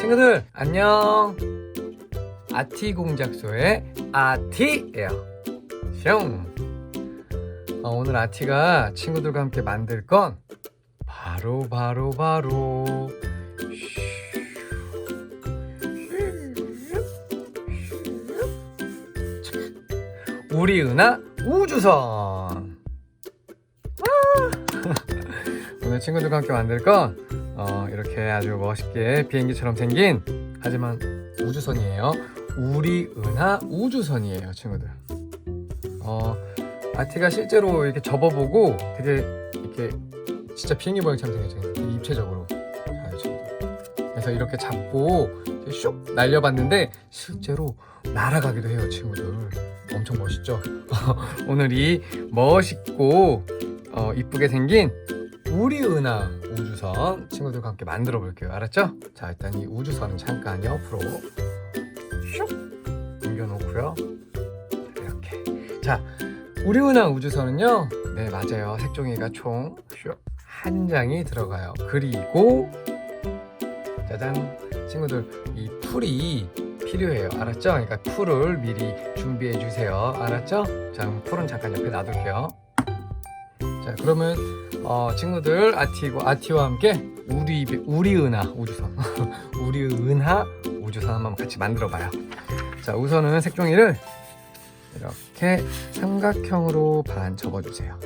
친구들 안녕. 아티 공작소의 아티예요. 슝. 어, 오늘 아티가 친구들과 함께 만들 건 바로 바로 바로. 우리 은하 우주선. 와! 오늘 친구들과 함께 만들 건 어, 이렇게 아주 멋있게 비행기처럼 생긴 하지만 우주선이에요. 우리 은하 우주선이에요, 친구들. 어, 아티가 실제로 이렇게 접어보고 되게 이렇게 진짜 비행기 모양처럼 생겼잖아요. 입체적으로. 그래서 이렇게 잡고 슉 날려봤는데 실제로 날아가기도 해요, 친구들. 엄청 멋있죠? 오늘 이 멋있고 어, 이쁘게 생긴 우리 은하 우주선 친구들과 함께 만들어 볼게요. 알았죠? 자, 일단 이 우주선은 잠깐 옆으로 슉 옮겨 놓고요. 이렇게. 자, 우리 은하 우주선은요. 네, 맞아요. 색종이가 총 한 장이 들어가요. 그리고 짜잔. 친구들, 이 풀이 필요해요. 알았죠? 그러니까 풀을 미리 준비해 주세요. 알았죠? 자, 그럼 풀은 잠깐 옆에 놔둘게요. 자, 그러면 어, 친구들 아티고 아티와 함께 우리 우리 은하 우주선 우리 은하 우주선 한번 같이 만들어 봐요. 자 우선은 색종이를 이렇게 삼각형으로 반 접어 주세요.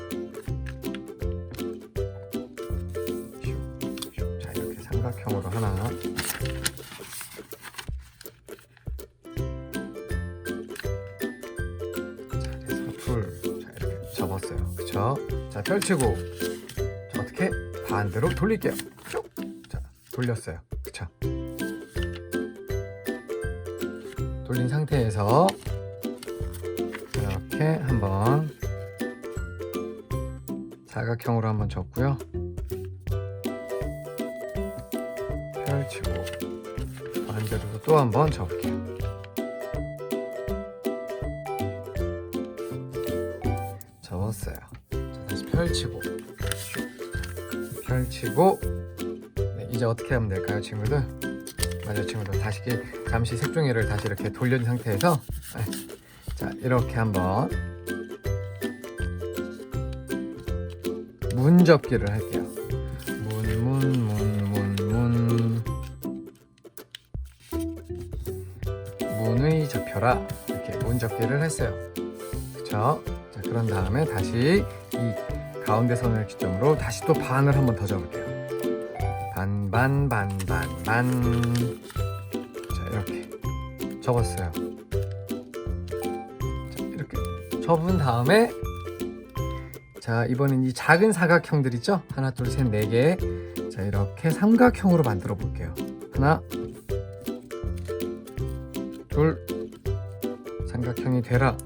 자 이렇게 삼각형으로 하나 자 그래서 풀자 이렇게 접었어요. 그쵸? 자 펼치고 자, 어떻게 반대로 돌릴게요. 쭉. 자 돌렸어요. 그쵸? 돌린 상태에서 이렇게 한번 사각형으로 한번 접고요. 펼치고 반대로도 또 한번 접을게요. 펼치고 펼치고 네, 이제 어떻게 하면 될까요, 친구들? 맞아요, 친구들. 다시 잠시 색종이를 다시 이렇게 돌린 상태에서 네. 자 이렇게 한번 문 접기를 할게요. 문 문 문 문 문 문의 접혀라 이렇게 문 접기를 했어요. 그쵸? 자 그런 다음에 다시 이 가운데 선을 기점으로 다시 또 반을 한번더 접을게요. 반 반 반 반 반. 자 이렇게 접었어요. 자 이렇게 접은 다음에 자 이번엔 이 작은 사각형들 있죠? 하나 둘 셋 네 개. 자 이렇게 삼각형으로 만들어 볼게요. 하나 둘 삼각형이 되라.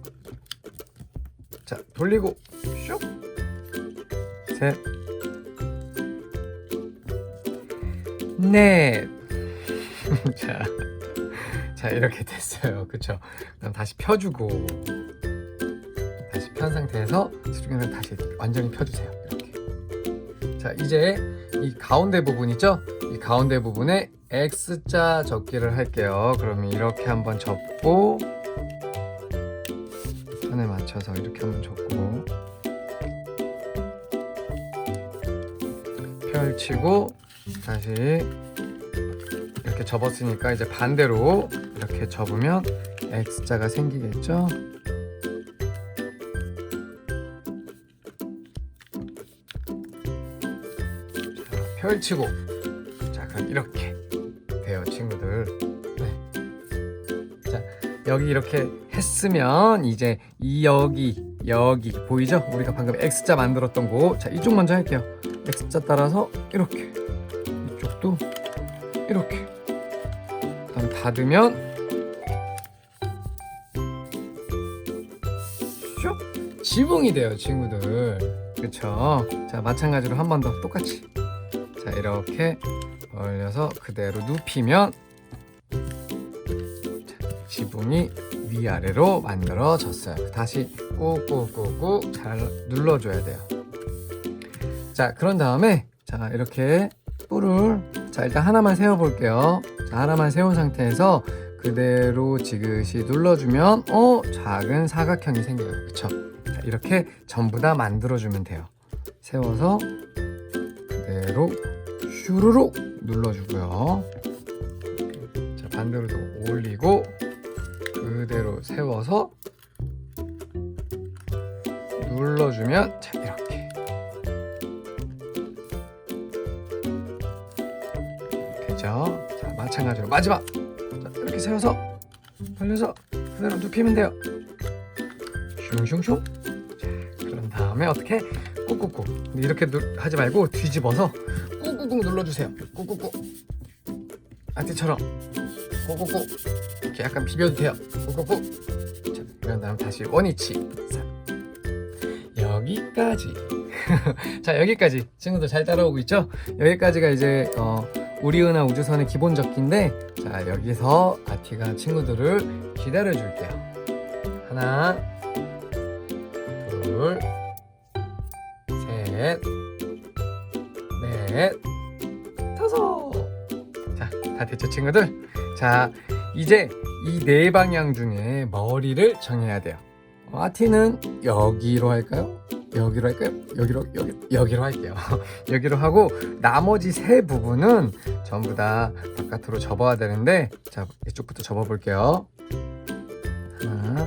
자 돌리고 슉 셋, 넷. 자, 자 이렇게 됐어요. 그쵸? 그럼 다시 펴주고 다시 편 상태에서 수중에는 다시 완전히 펴주세요. 이렇게. 자 이제 이 가운데 부분 있죠? 이 가운데 부분에 X자 접기를 할게요. 그러면 이렇게 한번 접고 선에 맞춰서 이렇게 한번 접고 펼치고 다시 이렇게 접었으니까 이제 반대로 이렇게 접으면 X자가 생기겠죠? 자, 펼치고 자 그럼 이렇게 돼요 친구들 네. 자 여기 이렇게 했으면 이제 이 여기 여기 보이죠? 우리가 방금 X자 만들었던 곳. 자 이쪽 먼저 할게요. X자 따라서 이렇게 이쪽도 이렇게 그다음 닫으면 슉 지붕이 돼요 친구들 그쵸? 자 마찬가지로 한 번 더 똑같이 자 이렇게 올려서 그대로 눕히면 자, 지붕이 위아래로 만들어졌어요. 다시 꾹꾹꾹꾹 잘 눌러줘야 돼요. 자, 그런 다음에 자 이렇게 뿔을 자 일단 하나만 세워 볼게요. 자 하나만 세운 상태에서 그대로 지그시 눌러주면 어 작은 사각형이 생겨요. 그쵸? 자, 이렇게 전부 다 만들어주면 돼요. 세워서 그대로 슈루룩 눌러주고요. 자 반대로도 올리고 그대로 세워서 눌러주면 자 이렇게 되죠. 자 마찬가지로 마지막 자, 이렇게 세워서 돌려서 그대로 눕히면 돼요. 슝슝슝. 자 그런 다음에 어떻게 꾹꾹꾹. 이렇게 누, 하지 말고 뒤집어서 꾹꾹꾹 눌러주세요. 꾹꾹꾹. 아티처럼 꾹꾹꾹. 이렇게 약간 비벼도 돼요. 꾹꾹꾹. 자 그런 다음 다시 원위치. 자, 여기까지. 자 여기까지 친구들 잘 따라오고 있죠? 여기까지가 이제 어, 우리 은하 우주선의 기본 적기인데 자 여기서 아티가 친구들을 기다려 줄게요. 하나, 둘, 셋, 넷, 다섯. 자, 다 됐죠, 친구들? 자, 이제 이 네 방향 중에 머리를 정해야 돼요. 어, 아티는 여기로 할까요? 여기로 할까요? 여기로 여기 여기로 할게요. 여기로 하고 나머지 세 부분은 전부 다 바깥으로 접어야 되는데 자 이쪽부터 접어 볼게요. 하나.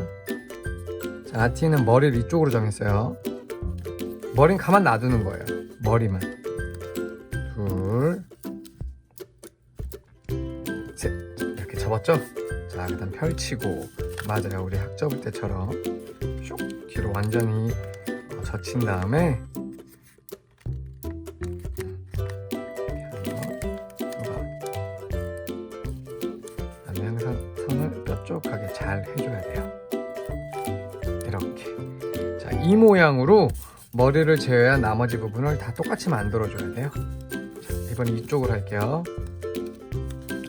자 아티는 머리를 이쪽으로 정했어요. 머리는 가만 놔두는 거예요. 머리만. 둘, 셋. 이렇게 접었죠? 자 그다음 펼치고 맞아요. 우리 학 접을 때처럼 슉 뒤로 완전히 어, 젖힌 다음에 해줘야 돼요. 이렇게. 자, 이 모양으로 머리를 제외한 나머지 부분을 다 똑같이 만들어줘야 돼요. 자, 이번에 이쪽으로 할게요.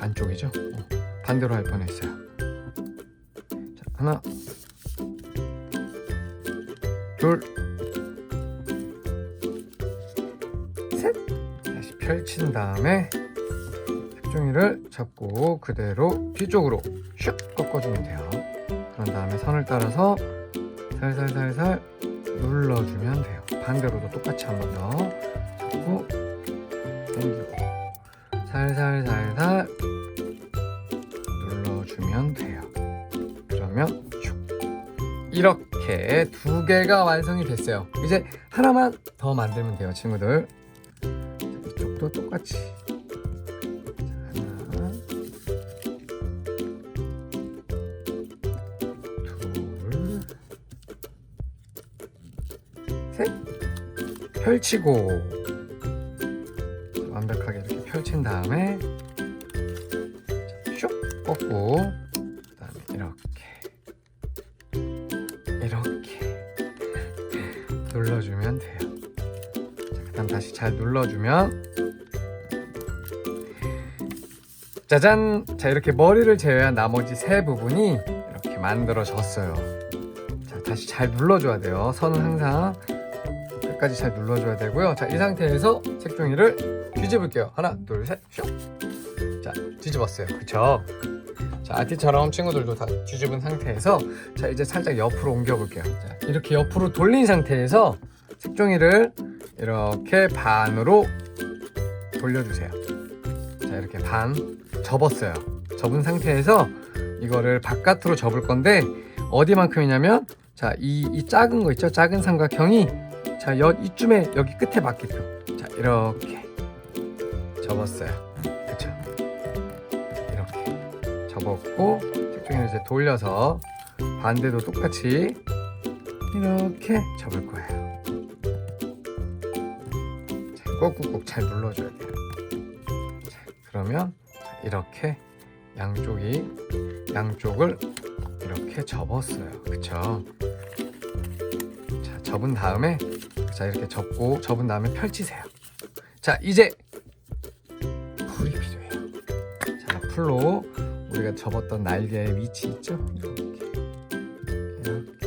안쪽이죠? 어, 반대로 할 뻔했어요. 자, 하나, 둘, 셋. 다시 펼친 다음에 색종이를 잡고 그대로 뒤쪽으로 슉 꺾어주면 돼요. 그런 다음에 선을 따라서 살살살살 눌러주면 돼요. 반대로도 똑같이 한 번 더 잡고 당기고 살살살살 눌러주면 돼요. 그러면 슉 이렇게 두 개가 완성이 됐어요. 이제 하나만 더 만들면 돼요, 친구들. 자, 이쪽도 똑같이 펼치고 완벽하게 이렇게 펼친 다음에 자, 슉 꺾고 그다음에 이렇게 이렇게 눌러주면 돼요. 자, 그다음 다시 잘 눌러주면 짜잔! 자 이렇게 머리를 제외한 나머지 세 부분이 이렇게 만들어졌어요. 자 다시 잘 눌러줘야 돼요. 선은 항상 끝까지 잘 눌러줘야 되고요. 자 이 상태에서 색종이를 뒤집을게요. 하나, 둘, 셋, 슉. 자 뒤집었어요. 그쵸? 자 아티처럼 친구들도 다 뒤집은 상태에서 자 이제 살짝 옆으로 옮겨 볼게요. 자 이렇게 옆으로 돌린 상태에서 색종이를 이렇게 반으로 돌려주세요. 자 이렇게 반 접었어요. 접은 상태에서 이거를 바깥으로 접을 건데 어디만큼이냐면 자 이 이 작은 거 있죠? 작은 삼각형이 자 여, 이쯤에 여기 끝에 맞게끔 자 이렇게 접었어요. 그렇죠? 이렇게 접었고 색종이를 이제 돌려서 반대도 똑같이 이렇게 접을 거예요. 자, 꼭꼭꼭 잘 눌러줘야 돼요. 자, 그러면 이렇게 양쪽이 양쪽을 이렇게 접었어요. 그쵸? 자, 접은 다음에 자 이렇게 접고 접은 다음에 펼치세요. 자 이제 풀이 필요해요. 자 풀로 우리가 접었던 날개의 위치 있죠? 이렇게 이렇게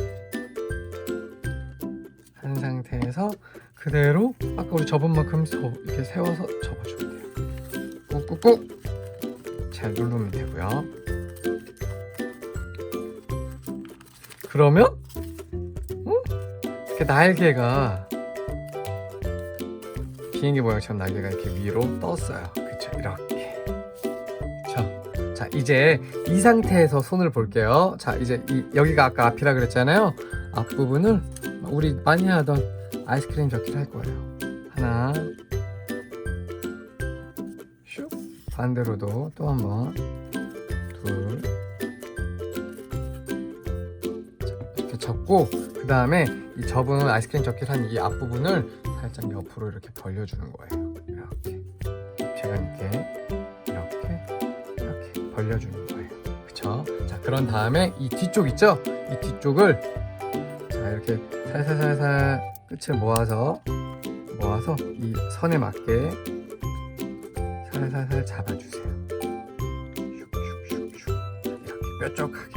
한 상태에서 그대로 아까 우리 접은 만큼 서- 이렇게 세워서 접어주면 돼요. 꾹잘 누르면 되고요. 그러면 어? 이렇게 날개가 비행기 모양처럼 날개가 이렇게 위로 떴어요. 그쵸? 이렇게. 자, 이제 이 상태에서 손을 볼게요. 자, 이제 이, 여기가 아까 앞이라 그랬잖아요. 앞부분을 우리 많이 하던 아이스크림 접기를 할 거예요. 하나, 슉. 반대로도 또 한 번, 둘. 자, 이렇게 접고, 그 다음에 이 접은 아이스크림 접기를 한 이 앞부분을 살짝 옆으로 이렇게 벌려주는 거예요. 이렇게. 제가 이렇게, 이렇게, 이렇게 벌려주는 거예요. 그쵸? 자, 그런 다음에 이 뒤쪽 있죠? 이 뒤쪽을 자, 이렇게 살살살살 끝을 모아서 모아서 이 선에 맞게 살살살 잡아주세요. 뾰족하게.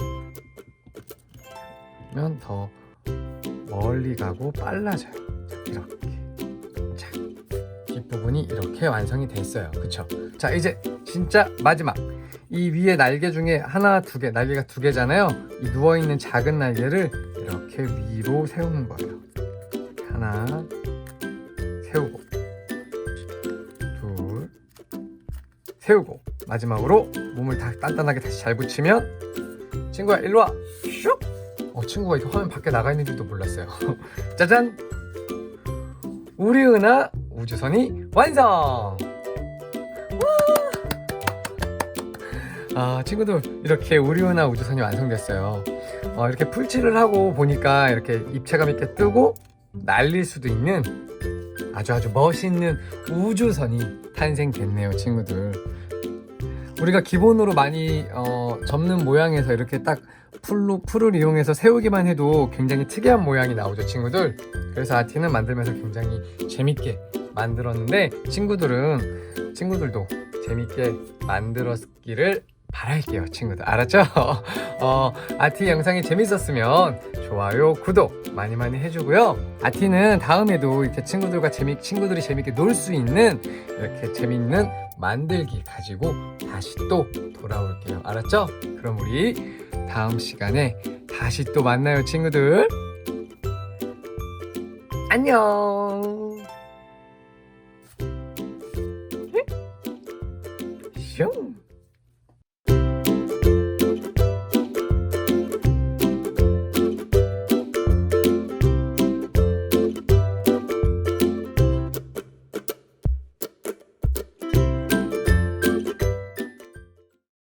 그러면 더 멀리 가고 빨라져요. 자, 이렇게. 자, 뒷부분이 이렇게 완성이 됐어요. 그쵸? 자, 이제 진짜 마지막. 이 위에 날개 중에 하나, 두 개, 날개가 두 개잖아요. 이 누워있는 작은 날개를 이렇게 위로 세우는 거예요. 하나, 세우고, 둘, 세우고, 마지막으로 몸을 다 단단하게 다시 잘 붙이면 친구야, 일로 와! 슉! 어, 친구가 이렇게 화면 밖에 나가 있는 줄도 몰랐어요. 짜잔! 우리 은하 우주선이 완성! 아, 친구들 이렇게 우리은하 우주선이 완성됐어요. 어, 이렇게 풀칠을 하고 보니까 이렇게 입체감 있게 뜨고 날릴 수도 있는 아주 아주 멋있는 우주선이 탄생됐네요, 친구들. 우리가 기본으로 많이 어, 접는 모양에서 이렇게 딱 풀로 풀을 이용해서 세우기만 해도 굉장히 특이한 모양이 나오죠, 친구들. 그래서 아티는 만들면서 굉장히 재밌게 만들었는데 친구들은 친구들도 재밌게 만들었기를 바랄게요, 친구들. 알았죠? 어, 아티 영상이 재밌었으면 좋아요, 구독 많이 많이 해주고요. 아티는 다음에도 이렇게 친구들과 재미, 친구들이 재밌게 놀 수 있는 이렇게 재밌는 만들기 가지고 다시 또 돌아올게요. 알았죠? 그럼 우리 다음 시간에 다시 또 만나요, 친구들. 안녕. 슝.